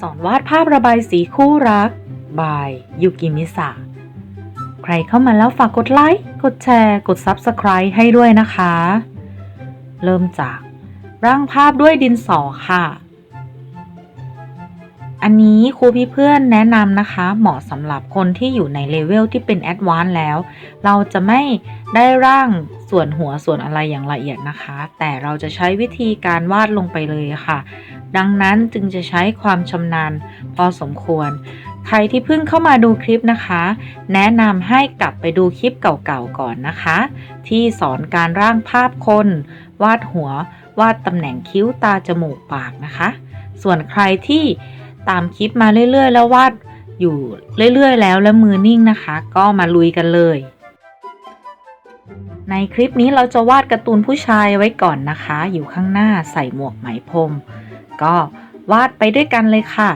สอนวาดภาพระบายสีคู่รัก บายยูกิมิสะใครเข้ามาแล้วฝากกดไลค์ กดแชร์ กด Subscribe ให้ด้วยนะคะ เริ่มจากร่างภาพด้วยดินสอค่ะ อันนี้ครูพี่เพื่อนแนะนำนะคะ เหมาะสำหรับคนที่อยู่ในเลเวลที่เป็นแอดวานซ์แล้ว เราจะไม่ได้ร่างส่วนหัวส่วนอะไรอย่างละเอียดนะคะ แต่เราจะใช้วิธีการวาดลงไปเลยค่ะ ดังนั้นจึงจะใช้ความชำนาญพอสมควร ใครที่เพิ่งเข้ามาดูคลิปนะคะ แนะนำให้กลับไปดูคลิปเก่าๆก่อนนะคะ ที่สอนการร่างภาพคน วาดหัว วาดตำแหน่งคิ้วตาจมูกปากนะคะ ส่วนใครที่ตามคลิปมาเรื่อยๆ แล้ววาดอยู่เรื่อยๆ แล้วแล้วมือนิ่งนะคะ ก็มาลุยกันเลย ในคลิปนี้เราจะวาดการ์ตูนผู้ชายไว้ก่อนนะคะ อยู่ข้างหน้าใส่หมวกไหมพรม ก็วาดไปด้วยกันเลยค่ะ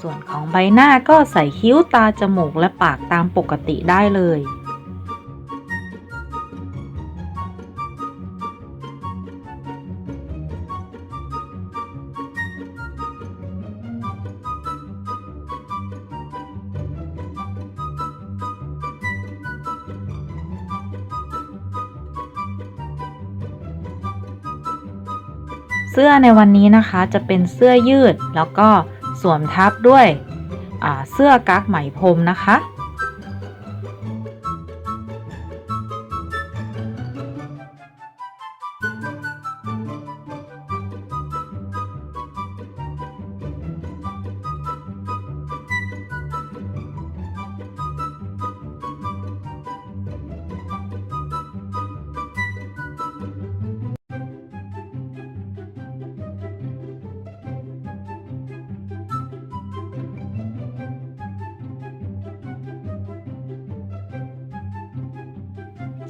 ส่วนของใบหน้าก็ใส่คิ้วตาจมูกและปากตามปกติได้เลย เสื้อในวันนี้นะคะจะเป็นเสื้อยืดแล้วก็สวมทับด้วยเสื้อกั๊กไหมพรมนะคะ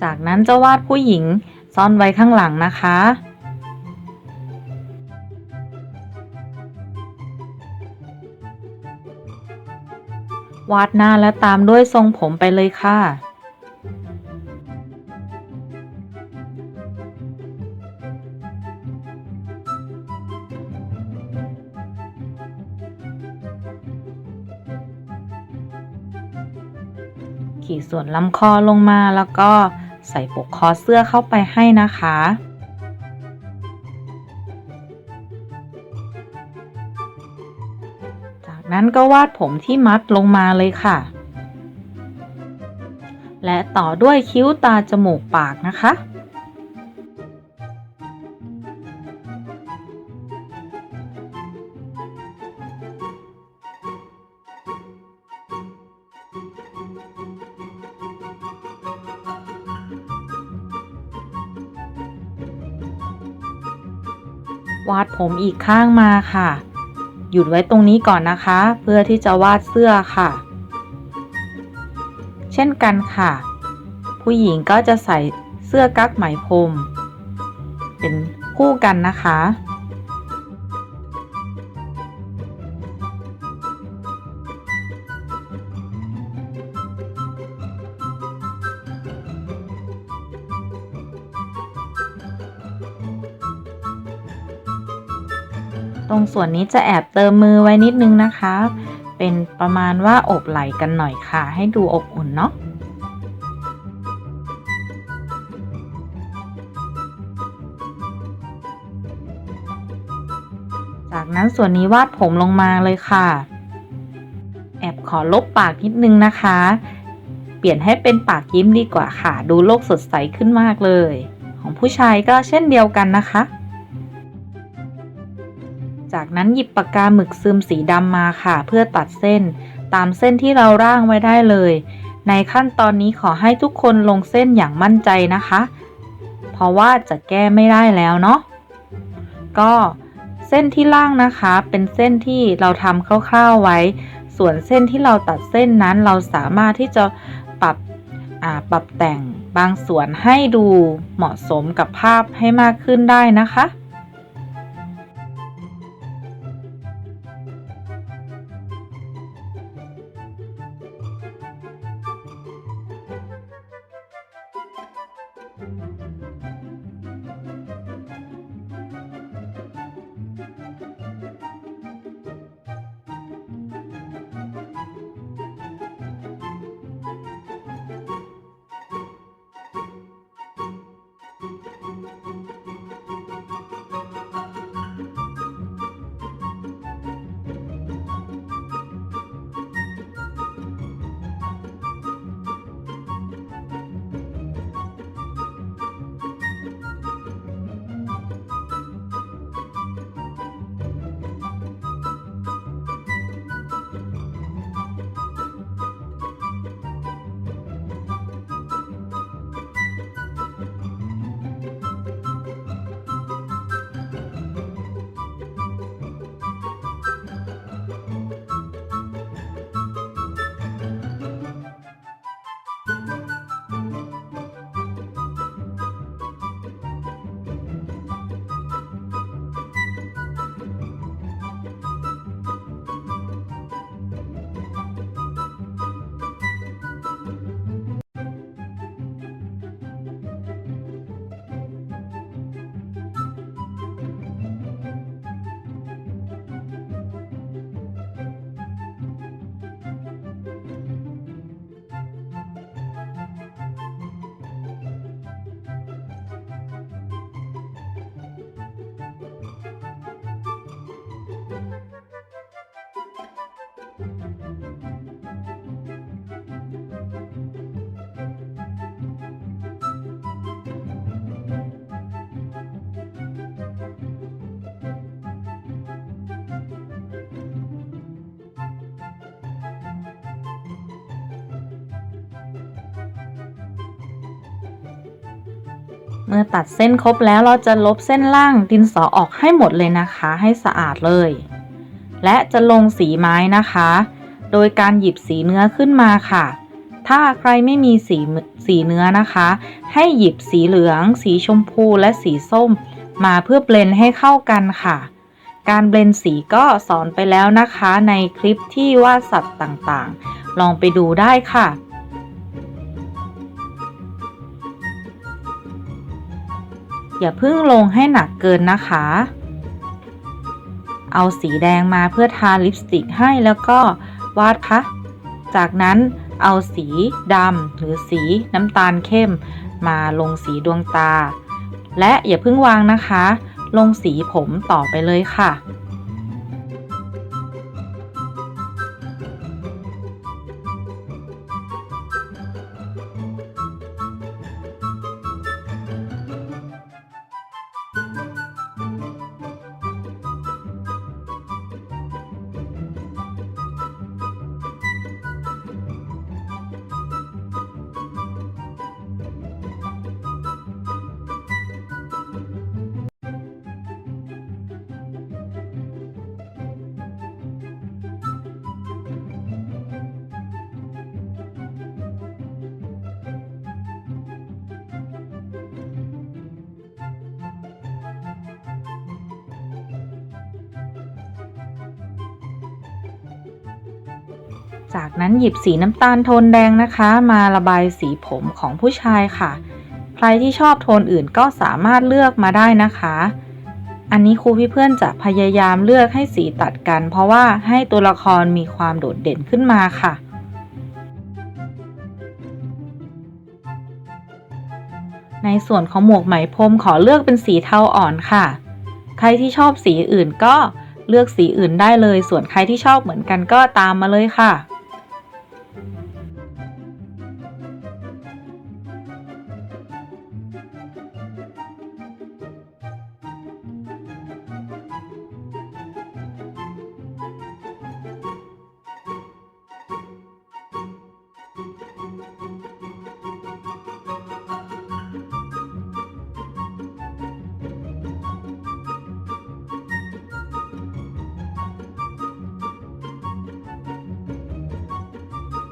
จากนั้นจะวาดผู้หญิงซ่อนไว้ข้างหลังนะคะ วาดหน้าและตามด้วยทรงผมไปเลยค่ะขีดส่วนลำคอลงมาแล้วก็ ใส่ปกคอเสื้อเข้าไปให้นะคะ จากนั้นก็วาดผมที่มัดลงมาเลยค่ะ และต่อด้วยคิ้วตาจมูกปากนะคะ วาดผมอีกข้างมาค่ะ หยุดไว้ตรงนี้ก่อนนะคะ เพื่อที่จะวาดเสื้อค่ะ เช่นกันค่ะ ผู้หญิงก็จะใส่เสื้อกั๊กไหมพรมเป็นคู่กันนะคะ ตรงส่วนนี้จะแอบเติมมือไว้นิดนึงนะคะ เป็นประมาณว่าอบไหลกันหน่อยค่ะ ให้ดูอบอุ่นเนาะจากนั้นส่วนนี้วาดผมลงมาเลยค่ะ แอบขอลบปากนิดนึงนะคะ เปลี่ยนให้เป็นปากยิ้มดีกว่าค่ะ ดูโลกสดใสขึ้นมากเลย ของผู้ชายก็เช่นเดียวกันนะคะ จากนั้นหยิบปากกาหมึกซึมสีดำมาค่ะ เพื่อตัดเส้น ตามเส้นที่เราร่างไว้ได้เลย ในขั้นตอนนี้ขอให้ทุกคนลงเส้นอย่างมั่นใจนะคะ เพราะว่าจะแก้ไม่ได้แล้วเนาะก็เส้นที่ล่างนะคะ เป็นเส้นที่เราทำคร่าวๆไว้ ส่วนเส้นที่เราตัดเส้นนั้นเราสามารถที่จะปรับอ่าปรับแต่งบางส่วนให้ดูเหมาะสมกับภาพให้มากขึ้นได้นะคะ เมื่อตัดเส้นครบแล้วเราจะลบเส้นล่างดินสอออกให้หมดเลยนะคะ ให้สะอาดเลย และจะลงสีไม้นะคะ โดยการหยิบสีเนื้อขึ้นมาค่ะ ถ้าใครไม่มีสีสีเนื้อนะคะ ให้หยิบสีเหลือง สีชมพูและสีส้ม มาเพื่อเบลนให้เข้ากันค่ะ การเบลนสีก็สอนไปแล้วนะคะ ในคลิปที่วาดสัตว์ต่างๆ ลองไปดูได้ค่ะอย่าเพิ่งลงให้หนักเกินนะคะ เอาสีแดงมาเพื่อทาลิปสติกให้แล้วก็วาดคะจากนั้นเอาสีดำหรือสีน้ำตาลเข้ม มาลงสีดวงตา และอย่าเพิ่งวางนะคะ ลงสีผมต่อไปเลยค่ะ จากนั้นหยิบสีน้ำตาลโทนแดงนะคะ มาระบายสีผมของผู้ชายค่ะ ใครที่ชอบโทนอื่นก็สามารถเลือกมาได้นะคะ อันนี้ครูพี่เพื่อนจะพยายามเลือกให้สีตัดกัน เพราะว่าให้ตัวละครมีความโดดเด่นขึ้นมาค่ะในส่วนของหมวกไหมพรมขอเลือกเป็นสีเทาอ่อนค่ะ ใครที่ชอบสีอื่นก็เลือกสีอื่นได้เลย ส่วนใครที่ชอบเหมือนกันก็ตามมาเลยค่ะ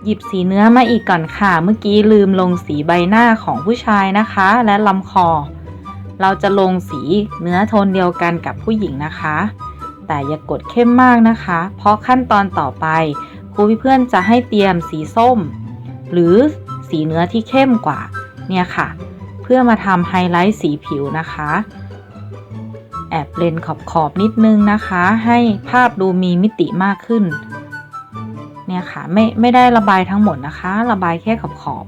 หยิบสีเนื้อมาอีกก่อนค่ะ เมื่อกี้ลืมลงสีใบหน้าของผู้ชายนะคะ และลำคอ เราจะลงสีเนื้อโทนเดียวกันกับผู้หญิงนะคะ แต่อย่ากดเข้มมากนะคะ เพราะขั้นตอนต่อไปครูพี่เพื่อนจะให้เตรียมสีส้ม หรือสีเนื้อที่เข้มกว่า เนี่ยค่ะ เพื่อมาทำไฮไลท์สีผิวนะคะ แอบเลนขอบขอบนิดนึงนะคะ ให้ภาพดูมีมิติมากขึ้น เนี่ยค่ะไม่ไม่ได้ระบายทั้งหมดนะคะ ระบายแค่ขอบขอบ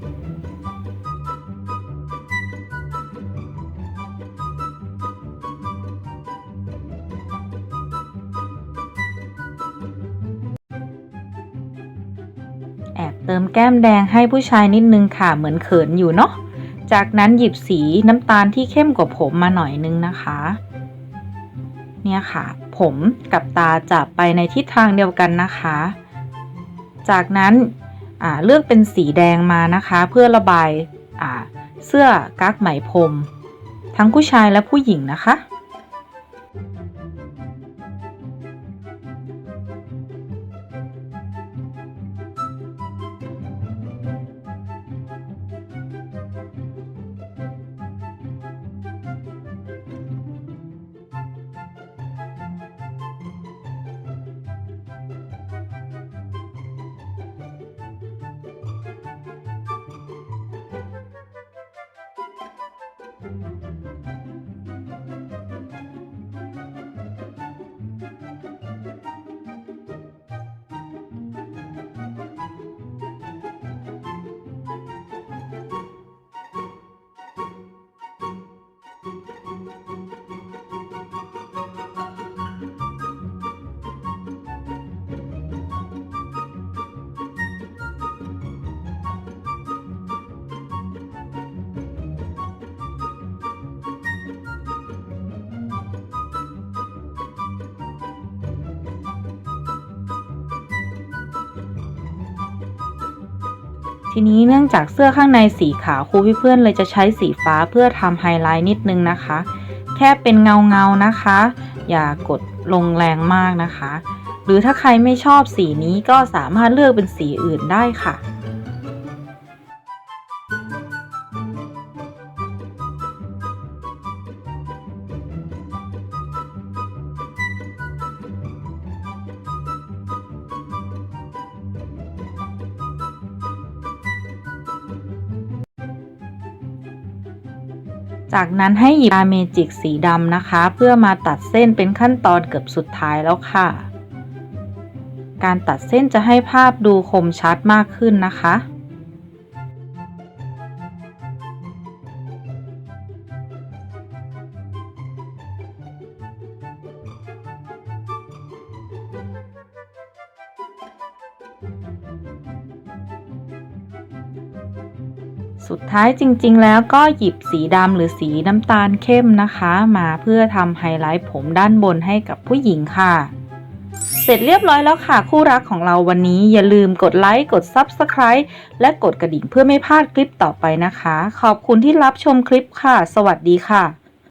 แอบเติมแก้มแดงให้ผู้ชายนิดนึงค่ะ เหมือนเขินอยู่เนาะ จากนั้นหยิบสีน้ำตาลที่เข้มกว่าผมมาหน่อยนึงนะคะ เนี่ยค่ะ ผมกับตาจะไปในทิศทางเดียวกันนะคะ จากนั้นเลือกเป็นสีแดงมานะคะ เพื่อระบายเสื้อกั๊กไหมพรมทั้งผู้ชายและผู้หญิงนะคะ จ ทีนี้เนื่องจากเสื้อข้างในสีขาวครูพี่เพื่อนเลยจะใช้สีฟ้าเพื่อทำไฮไลท์นิดนึงนะคะ แค่เป็นเงาเงาๆนะคะ อย่ากดลงแรงมากนะคะ หรือถ้าใครไม่ชอบสีนี้ก็สามารถเลือกเป็นสีอื่นได้ค่ะ จากนั้นให้หยิบตาเมจิกสีดำนะคะ เพื่อมาตัดเส้นเป็นขั้นตอนเกือบสุดท้ายแล้วค่ะ การตัดเส้นจะให้ภาพดูคมชัดมากขึ้นนะคะ สุดท้ายจริงๆ แล้วก็หยิบสีดำหรือสีน้ำตาลเข้มนะคะ มาเพื่อทำไฮไลท์ผมด้านบนให้กับผู้หญิงค่ะ เสร็จเรียบร้อยแล้วค่ะ คู่รักของเราวันนี้อย่าลืมกดไลค์กด Subscribe และกดกระดิ่งเพื่อไม่พลาดคลิปต่อไปนะคะ ขอบคุณที่รับชมคลิปค่ะ สวัสดีค่ะ